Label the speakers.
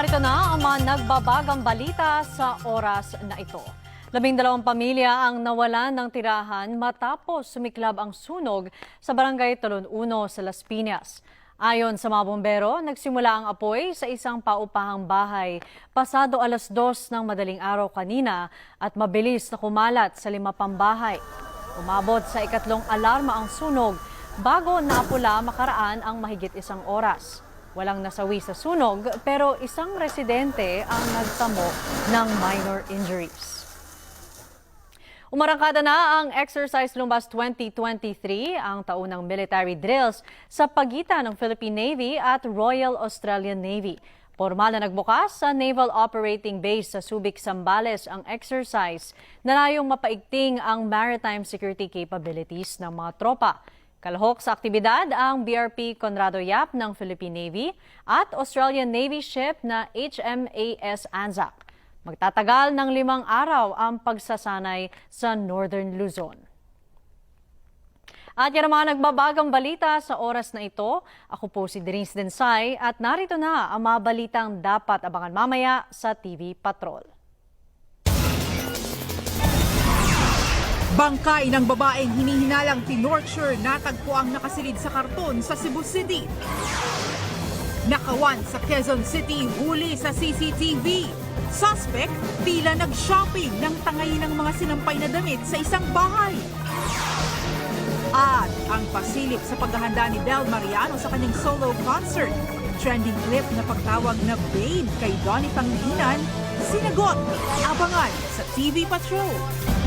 Speaker 1: Narito na ang mga nagbabagang balita sa oras na ito. Labing dalawang pamilya ang nawalan ng tirahan matapos sumiklab ang sunog sa barangay Talon 1 sa Las Piñas. Ayon sa mga bombero, nagsimula ang apoy sa isang paupahang bahay pasado alas dos ng madaling araw kanina at mabilis na kumalat sa lima pang bahay. Umabot sa ikatlong alarma ang sunog bago naapula makaraan ang mahigit isang oras. Walang nasawi sa sunog pero isang residente ang nagtamo ng minor injuries. Umarangkada na ang Exercise Lumbas 2023, ang taunang military drills sa pagitan ng Philippine Navy at Royal Australian Navy. Formal na nagbukas sa Naval Operating Base sa Subic, Zambales ang exercise na layong mapaigting ang maritime security capabilities ng mga tropa. Kalahok sa aktibidad ang BRP Conrado Yap ng Philippine Navy at Australian Navy ship na HMAS Anzac. Magtatagal ng limang araw ang pagsasanay sa Northern Luzon. At yan mga nagbabagang balita sa oras na ito. Ako po si Denise Densay at narito na ang mga balitang dapat abangan mamaya sa TV Patrol.
Speaker 2: Bangkay ng babaeng hinihinalang tinorture natagpo ang nakasilid sa karton sa Cebu City. Nakawan sa Quezon City, huli sa CCTV. Suspect, tila nag-shopping ng tangay ng mga sinampay na damit sa isang bahay. At ang pasilip sa paghahanda ni Del Mariano sa kanyang solo concert. Trending clip na pagtawag na Babe kay Donnie Pangilinan, sinagot, abangan sa TV Patrol.